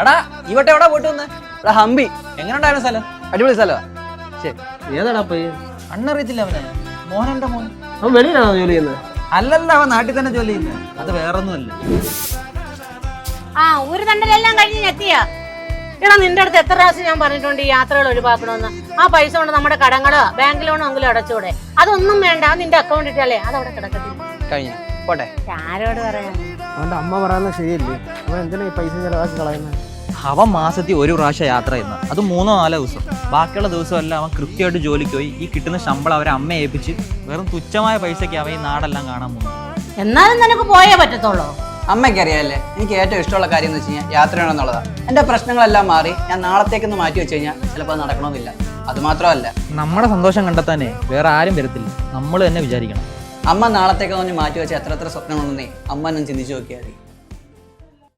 എടാ ഇവട്ടെ എവിടെ പോയിട്ട് വന്ന്? എടാ ഹംപി എങ്ങനെയുണ്ടായിരുന്നു സ്ഥലം? അടിപൊളി സ്ഥലം ശരി. ഏതാടാ പോയി അണ്ണറിയത്തില്ല അവനെ. മോഹനന്റെ മോൻ അവൻ വെളിയിലാണോ ജോലി ചെയ്യുന്നത്? അല്ലല്ല അവൻ നാട്ടിൽ തന്നെ ജോലി ചെയ്യുന്നത് അത് വേറൊന്നുമല്ല. ആ ഒരു തണ്ടലെല്ലാം കഴിഞ്ഞ് എത്തിയ. എടാ നിന്റെ അടുത്ത് എത്ര പ്രാവശ്യം ഞാൻ പറഞ്ഞിട്ടുണ്ട് ഈ യാത്രകൾ ഒഴിവാക്കണമെന്ന്? ആ പൈസ കൊണ്ട് നമ്മുടെ കടങ്ങളോ ബാങ്ക് ലോണോ എങ്കിലും അടച്ചൂടെ. അതൊന്നും വേണ്ട അത് നിന്റെ അക്കൗണ്ട് ഇട്ടാലേ അത് അവിടെ കിടക്കട്ടെ കഴിഞ്ഞ. പോട്ടെ. ആരോട് പറയാ അവന്റെ അമ്മ പറയുന്നത് ശരിയല്ലേ? എന്തിനാ ഈ പൈസ ചെലവാക്കി കളയുന്നത് അവൻ മാസത്തിൽ ഒരു പ്രാവശ്യം യാത്ര ചെയ്യുന്ന. അത് മൂന്നോ നാലോ ദിവസം. ബാക്കിയുള്ള ദിവസമെല്ലാം അവൻ കൃത്യമായിട്ട് ജോലിക്ക് പോയി. ഈ കിട്ടുന്ന ശമ്പളം അവരെ അമ്മ ഏൽപ്പിച്ച് വെറും തുച്ഛമായ പൈസയ്ക്ക് അവൻ ഈ നാടെല്ലാം കാണാൻ പോകുന്നു. എന്നാലും നിനക്ക് പോയേ പറ്റത്തുള്ളൂ. അമ്മയ്ക്ക് അറിയാല്ലേ എനിക്ക് ഏറ്റവും ഇഷ്ടമുള്ള കാര്യം എന്ന് വെച്ച് കഴിഞ്ഞാൽ യാത്രയാണെന്നുള്ളതാണ് എന്റെ പ്രശ്നങ്ങളെല്ലാം മാറി ഞാൻ നാളത്തേക്കൊന്ന് മാറ്റി വെച്ച് കഴിഞ്ഞാൽ ചിലപ്പോൾ അത് നടക്കണമെന്നില്ല. അത് മാത്രമല്ല. നമ്മുടെ സന്തോഷം കണ്ടെത്താനേ വേറെ ആരും വരത്തില്ല. നമ്മൾ തന്നെ വിചാരിക്കണം. അമ്മ നാളത്തേക്ക് ഒന്ന് മാറ്റി വെച്ച എത്ര എത്ര സ്വപ്നങ്ങളുണ്ടെന്നേ അമ്മ എന്നും ചിന്തിച്ചു നോക്കിയാൽ മതി.